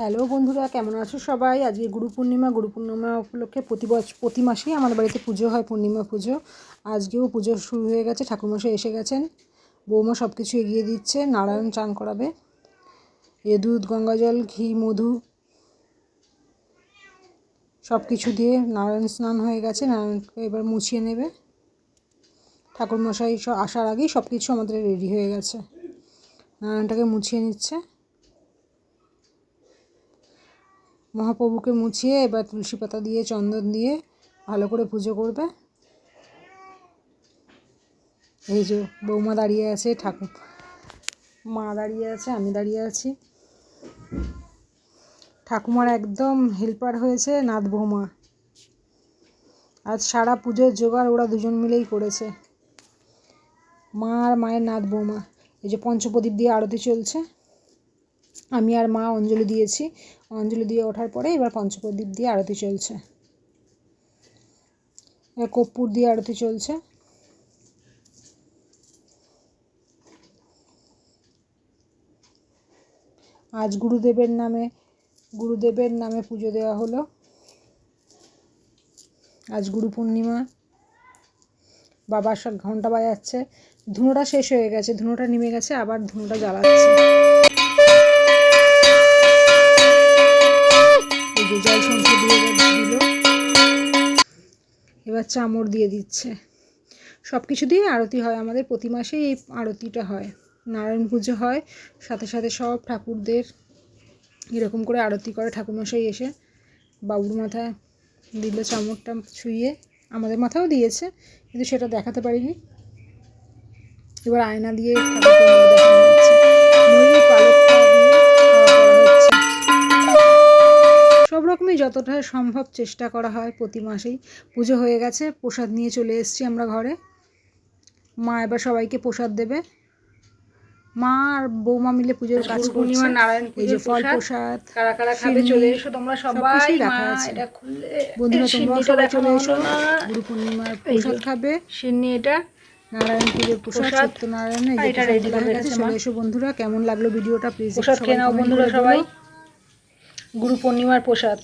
Hello বন্ধুরা, কেমন আছো সবাই? আজকে গুরু পূর্ণিমা। গুরু পূর্ণিমা উপলক্ষে প্রতি বছর প্রতি মাসেই আমাদের বাড়িতে পুজো হয়, পূর্ণিমা পুজো। আজকেও পুজো শুরু হয়ে গেছে, ঠাকুরমশাই এসে গেছেন। বৌমা সব কিছু এগিয়ে দিচ্ছে, নারায়ণ চান করাবে। এ দুধ, গঙ্গা জল, ঘি, মধু সব কিছু দিয়ে নারায়ণ স্নান হয়ে গেছে, নারায়ণকে এবার মুছিয়ে নেবে। ঠাকুরমশাই আসার আগেই সব কিছু আমাদের রেডি হয়ে গেছে। নারায়ণটাকে মুছিয়ে নিচ্ছে। মহাপ্রভুকে মুছিয়ে এবার তুলসী পাতা দিয়ে, চন্দন দিয়ে ভালো করে পুজো করবে। এই যে বৌমা দাঁড়িয়ে আছে, ঠাকুর মা দাঁড়িয়ে আছে, আমি দাঁড়িয়ে আছি। ঠাকুমার একদম হেল্পার হয়েছে নাথ বৌমা। আজ সারা পুজোর জোগাড় ওরা দুজন মিলেই করেছে। মা আর মায়ের নাথ বৌমা। এই যে পঞ্চপ্রদীপ দিয়ে আরতি চলছে। আমি আর মা অঞ্জলি দিয়েছি। অঞ্জলি দিয়ে ওঠার পরে এবার পঞ্চপ্রদীপ দিয়ে আরতি চলছে। এবার কর্পূর দিয়ে আরতি চলছে। আজ গুরুদেবের নামে গুরুদেবের নামে পুজো দেওয়া হলো। আজ গুরু পূর্ণিমা। বাবার সব ঘণ্টা বাজাচ্ছে। ধুনোটা শেষ হয়ে গেছে, ধুনোটা নেমে গেছে, আবার ধুনোটা জ্বালাচ্ছে। যে জল সন্ধে দিয়ে দিল। এবার চামড় দিয়ে দিচ্ছে। সব কিছু দিয়ে আরতি হয়। আমাদের প্রতি মাসেই এই আরতিটা হয়। নারায়ণ পুজো হয়। সাথে সাথে সব ঠাকুরদের এরকম করে আরতি করে। ঠাকুরমশাই এসে বাবুর মাথায় দিল চামড়টা ছুঁয়ে আমাদের মাথাও দিয়েছে, কিন্তু সেটা দেখাতে পারিনি। এবার আয়না দিয়ে যতটা সম্ভব চেষ্টা করা হয় প্রতি মাসেই। পুজো হয়ে গেছে প্রসাদ নিয়ে চলে এসেছি আমরা ঘরে। মা এবার সবাইকে প্রসাদ দেবে। মা আর বৌমা মিলে পুজোর কাজ করছে। পূর্ণিমা নারায়ণ এই যে ফল প্রসাদ। প্রসাদ কারা কারা খাবে চলে এসো তোমরা সবাই। রাখা আছে। এটা খুললে বন্ধুরা এই সবাই চলে এসো। গুরু পূর্ণিমার প্রসাদ খাবে। সিন্নি এটা। নারায়ণ পুজোর প্রসাদ। সত্যনারায়ণের আর যে হয়ে গেছে। চলে এসো বন্ধুরা কেমন লাগল ভিডিওটা? প্লিজ প্রসাদ খেয়ে নাও বন্ধুরা সবাই। গুরু পূর্ণিমার প্রসাদ।